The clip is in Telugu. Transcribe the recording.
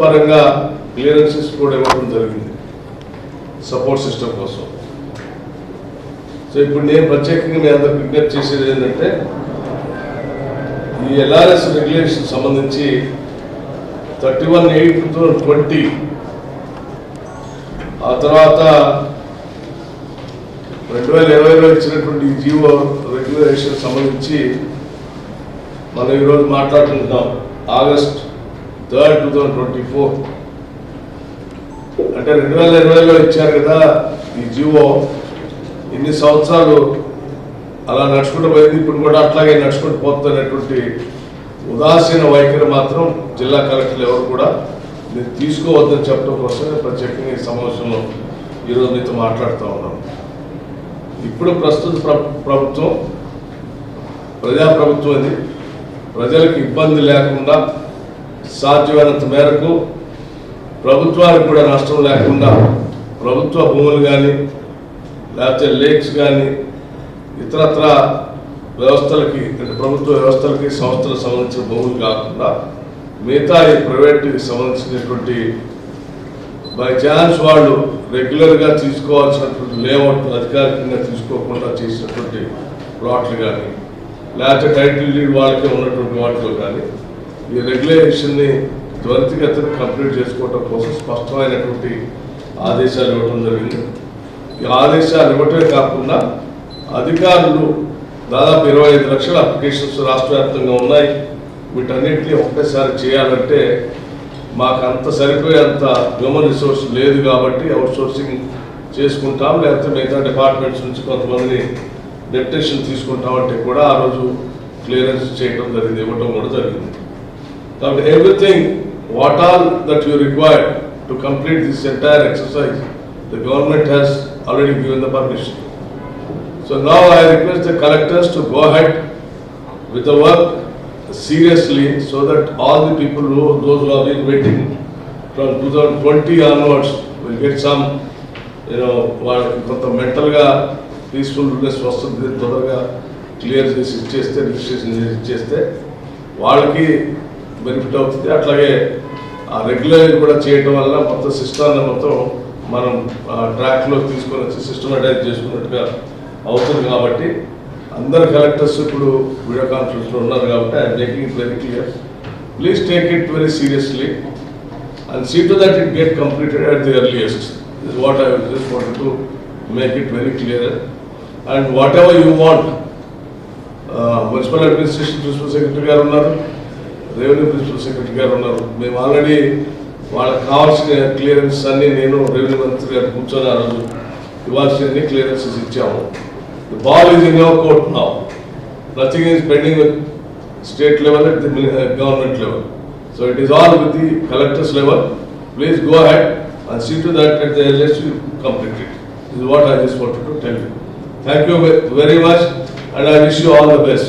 పరంగా క్లియరెన్సెస్ కూడా ఇవ్వడం జరిగింది. సపోర్ట్ సిస్టమ్ కోసం. సో ఇప్పుడు నేను ప్రత్యేకంగా మీ అందరికి విజ్ఞప్తి చేసేది ఏంటంటే ఈ ఎల్ఆర్ఎస్ రెగ్యులేషన్ సంబంధించి thirty one eight two twenty ఆ తర్వాత రెండు వేల ఇరవైలో ఇచ్చినటువంటి జీవో రెగ్యులేషన్ సంబంధించి మనం ఈరోజు మాట్లాడుకుంటున్నాం. August third two thousand twenty four. అంటే రెండు వేల ఇరవైలో ఇచ్చారు కదా ఈ జీవో. ఇన్ని సంవత్సరాలు అలా నడుచుకుంటూ పోయింది. ఇప్పుడు కూడా అట్లాగే నడుచుకుంటూ పోతున్నటువంటి ఉదాసీన వైఖరి మాత్రం జిల్లా కలెక్టర్లు ఎవరు కూడా మీరు తీసుకోవద్దని చెప్పడం కోసమే ప్రత్యేకంగా ఈ సమావేశంలో ఈరోజు మీతో మాట్లాడుతూ ఉన్నాం. ఇప్పుడు ప్రస్తుత ప్రభుత్వం ప్రజాప్రభుత్వం అది ప్రజలకు ఇబ్బంది లేకుండా సాధ్యమైనంత మేరకు ప్రభుత్వానికి కూడా నష్టం లేకుండా ప్రభుత్వ భూములు కానీ లేకపోతే లేక్స్ కానీ ఇతరత్ర వ్యవస్థలకి అంటే ప్రభుత్వ వ్యవస్థలకి సంస్థలకు సంబంధించిన భూములు కాకుండా మిగతా ఈ ప్రైవేట్కి సంబంధించినటువంటి బై ఛాన్స్ వాళ్ళు రెగ్యులర్గా తీసుకోవాల్సినటువంటి లేఅవుట్ అధికారికంగా తీసుకోకుండా చేసినటువంటి ప్లాట్లు కానీ లేకపోతే టైటిల్ డీడ్ వాళ్ళకే ఉన్నటువంటి వాటిలో కానీ ఈ రెగ్యులేషన్ని త్వరితగతిన కంప్లీట్ చేసుకోవడం కోసం స్పష్టమైనటువంటి ఆదేశాలు ఇవ్వడం జరిగింది. ఈ ఆదేశాలు ఇవ్వటమే కాకుండా అధికారులు దాదాపు ఇరవై ఐదు లక్షల అప్లికేషన్స్ రాష్ట్ర వ్యాప్తంగా ఉన్నాయి. వీటన్నిటిని ఒక్కసారి చేయాలంటే మాకు అంత సరిపోయేంత హ్యూమన్ రిసోర్స్ లేదు కాబట్టి అవుట్ సోర్సింగ్ చేసుకుంటాం. లేకపోతే మిగతా డిపార్ట్మెంట్స్ నుంచి కొంతమందిని డెప్యుటేషన్ తీసుకుంటామంటే కూడా ఆ రోజు క్లియరెన్స్ చేయడం జరిగింది ఇవ్వటం కూడా జరిగింది. కాబట్టి everything what all that you required to complete this entire exercise the government has already given the permission so now I request the collectors to go head with the work seriously so that all the people who, those who have been waiting from 2020 onwards will get some, you know, వాళ్ళకి కొంత మెంటల్గా పీస్ఫుల్నెస్ వస్తుంది తొందరగా క్లియర్ చేసి ఇచ్చేస్తే రిజిస్ట్రేషన్ చేసి ఇచ్చేస్తే వాళ్ళకి బెనిఫిట్ అవుతుంది. అట్లాగే ఆ రెగ్యులర్ కూడా చేయడం వల్ల మొత్తం సిస్టాన్ని మొత్తం మనం ట్రాక్లో తీసుకొని వచ్చి సిస్టమేటైజ్ చేసుకున్నట్టుగా అవుతుంది కాబట్టి అందరు కలెక్టర్స్ ఇప్పుడు వీడియో కాన్ఫరెన్స్లో ఉన్నారు కాబట్టి I'm taking it very clear. Please take it very seriously and see to that it get completed at the earliest. Is what I just want to make it very clear and whatever you want municipal administration principal secretary గారు ఉన్నారు. రెవెన్యూ ప్రిన్సిపల్ సెక్రటరీ గారు ఉన్నారు మేము ఆల్రెడీ వాళ్ళకి కావాల్సిన క్లియరెన్స్ అన్ని నేను రెవెన్యూ మంత్రి గారు కూర్చొని ఆ రోజు ఇవ్వాల్సిన క్లియరెన్సెస్ ఇచ్చాము the ball is in your court now nothing is pending with state level at the government level so it is all with the collectors level please go head and see to that at the earliest you complete it is what I just wanted to tell you. Thank you ve- very much and I wish you all the best.